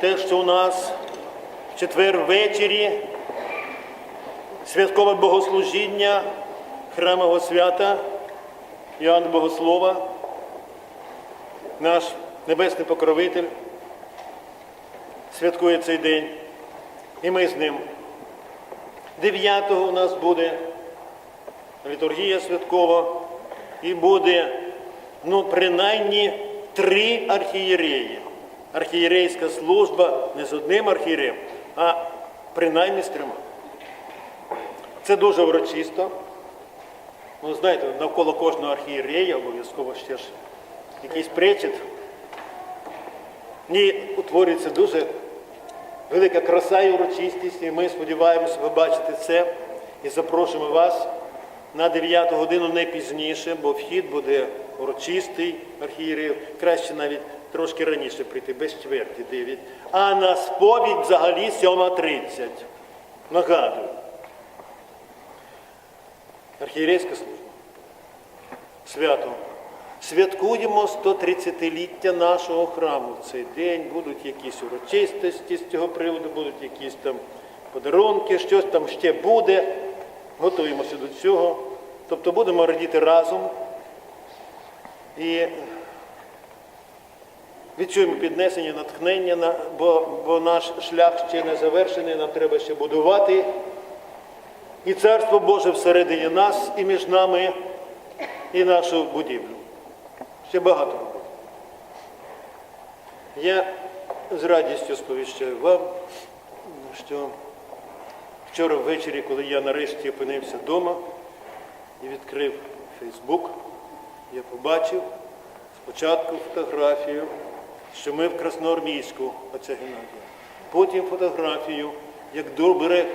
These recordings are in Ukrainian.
те, що у нас в четвер ввечері святкове богослужіння храмового свята Іоанна Богослова, наш небесний покровитель, святкує цей день. І ми з ним. 9 у нас буде літургія святкова і буде, ну, принаймні три архієреї. Архієрейська служба не з одним архієреєм, а принаймні з трьома. Це дуже урочисто. Ну, знаєте, навколо кожного архієрея обов'язково ще ж якийсь пречет. І утворюється дуже велика краса і урочистість, і ми сподіваємося побачити це і запрошуємо вас на 9 годину не пізніше, бо вхід буде урочистий архієреїв. Краще навіть трошки раніше прийти, без чверті 9. А на сповідь взагалі 7.30. Нагадую. Архієрейська служба. Свято. Святкуємо 130-ліття нашого храму. В цей день будуть якісь урочистості з цього приводу, будуть якісь там подарунки, щось там ще буде. Готуємося до цього. Тобто будемо радіти разом і відчуємо піднесення, натхнення, бо, бо наш шлях ще не завершений, нам треба ще будувати. І Царство Боже всередині нас, і між нами, і нашу будівлю. Ще багато роботи. Я з радістю сповіщаю вам, що вчора ввечері, коли я нарешті опинився вдома і відкрив Фейсбук, я побачив спочатку фотографію, що ми в Красноармійську, оця гімназія. Потім фотографію, як добре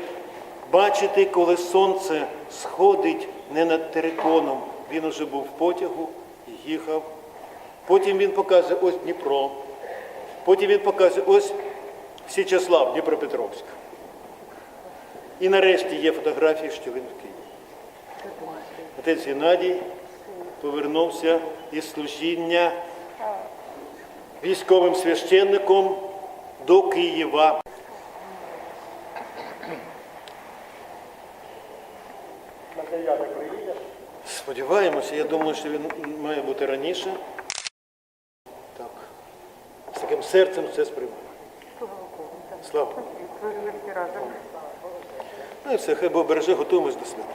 бачити, коли сонце сходить не над териконом. Він уже був в потягу і їхав. Потім він показує ось Дніпро. Потім він показує ось Січеслав, Дніпропетровськ. І нарешті є фотографії, що він в Києві. Отець Геннадій повернувся із служіння військовим священником до Києва. Сподіваємося, я думаю, що він має бути раніше. Так. З таким серцем все сприймає. Слава. Ну і все, хай Бог береже, готуємось до свята.